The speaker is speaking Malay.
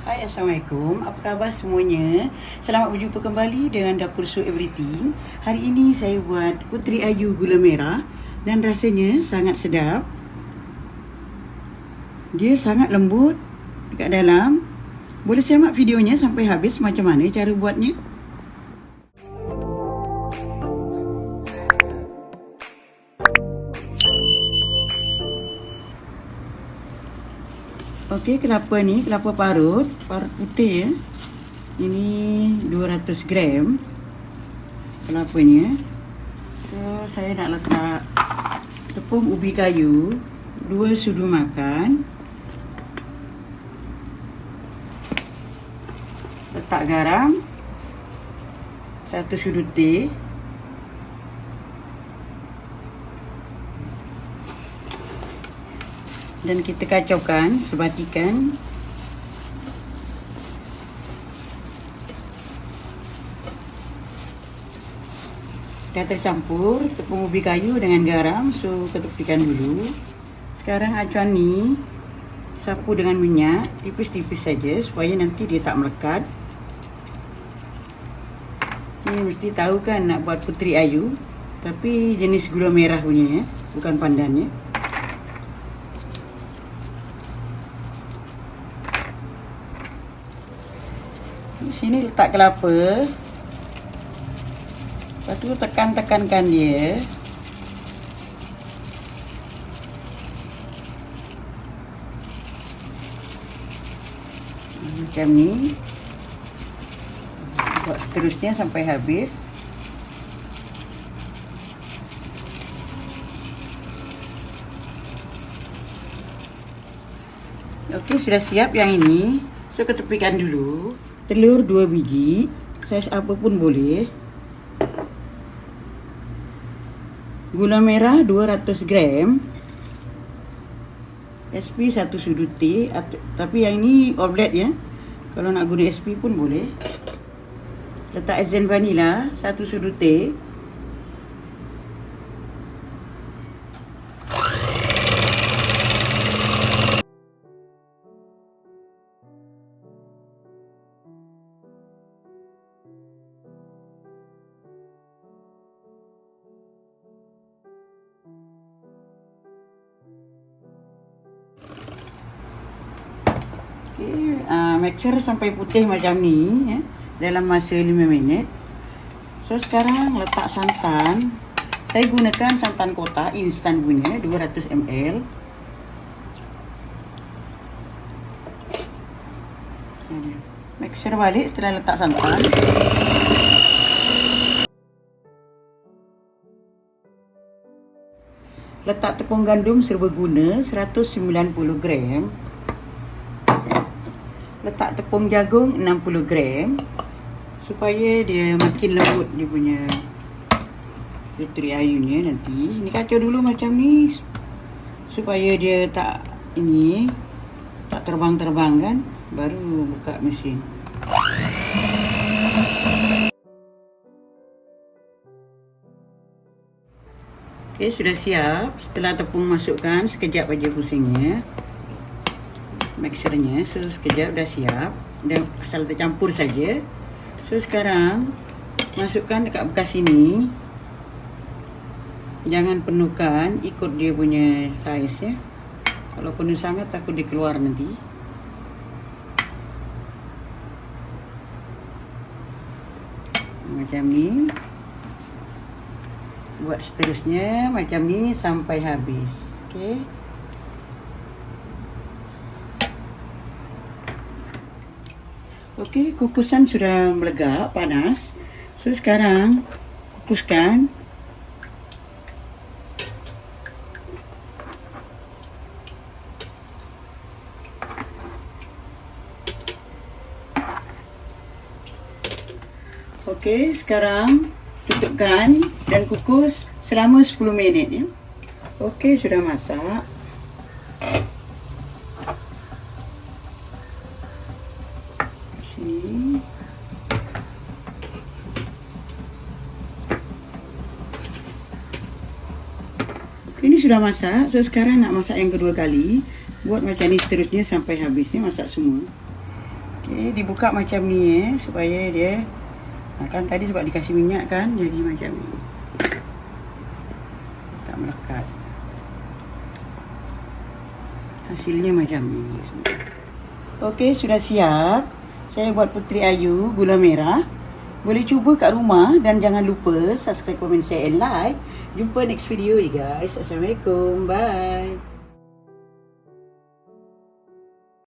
Hai Assalamualaikum. Apa khabar semuanya? Selamat berjumpa kembali dengan Dapur Su Everything. Hari ini saya buat putri ayu gula merah Dan rasanya sangat sedap. Dia sangat lembut Dekat dalam. Boleh simak videonya sampai habis Macam mana cara buatnya Okey, kelapa ni, kelapa parut, parut putih ya. Ini 200 gram kelapa ni ya. So, saya nak letak tepung ubi kayu, 2 sudu makan. Letak garam, 1 sudu teh. Dan kita kacaukan sebatikan. Dah tercampur tepung ubi kayu dengan garam so ketepikkan dulu. Sekarang acuan ni sapu dengan minyak tipis-tipis saja supaya nanti dia tak melekat. Ni mesti tahu kan nak buat putri ayu tapi jenis gula merah punya ya bukan pandan ya sini letak kelapa. Lepas tu tekan-tekankan dia. Macam ni. Buat seterusnya sampai habis. Okey, sudah siap yang ini. So, ketepikan dulu. Telur dua biji. Saiz apa pun boleh. Gula merah 200 gram. SP satu sudut teh. Tapi yang ini oblet ya. Kalau nak guna SP pun boleh. Letak esen vanila satu sudut teh. Okay, uh, mixer sampai putih macam ni ya, dalam masa 5 minit. So sekarang letak santan. Saya gunakan santan kotak instan punya 200 ml. Mixer balik setelah letak santan. Letak tepung gandum serbaguna 190 gram. Letak tepung jagung 60 gram supaya dia makin lembut dia punya putri ayunya nanti. Ni kacau dulu macam ni supaya dia tak ini tak terbang-terbang kan baru buka mesin. Okey, sudah siap. Setelah tepung masukkan, sekejap aja pusingnya. Mixernya, so sekejap dah siap. Dan asal tercampur saja. So sekarang masukkan dekat bekas ini. Jangan penuhkan, ikut dia punya saiz ya. Kalau penuh sangat takut dia keluar nanti. Macam ni buat seterusnya macam ni sampai habis. Okey. Okey, kukusan sudah melegak, panas. So sekarang kukuskan Okey, sekarang tutupkan dan kukus selama 10 minit ya. Okey, sudah masak. Sini. Ini sudah masak, so sekarang nak masak yang kedua kali. Buat macam ni seterusnya sampai habisnya masak semua. Okay, dibuka macam ni eh supaya dia ha, kan tadi sebab dikasih minyak kan jadi macam ni. Tak melekat. Hasilnya macam ni semua. Okey, sudah siap. Saya buat putri ayu gula merah. Boleh cuba kat rumah dan jangan lupa subscribe, komen, share and like. Jumpa next video ni guys. Assalamualaikum. Bye.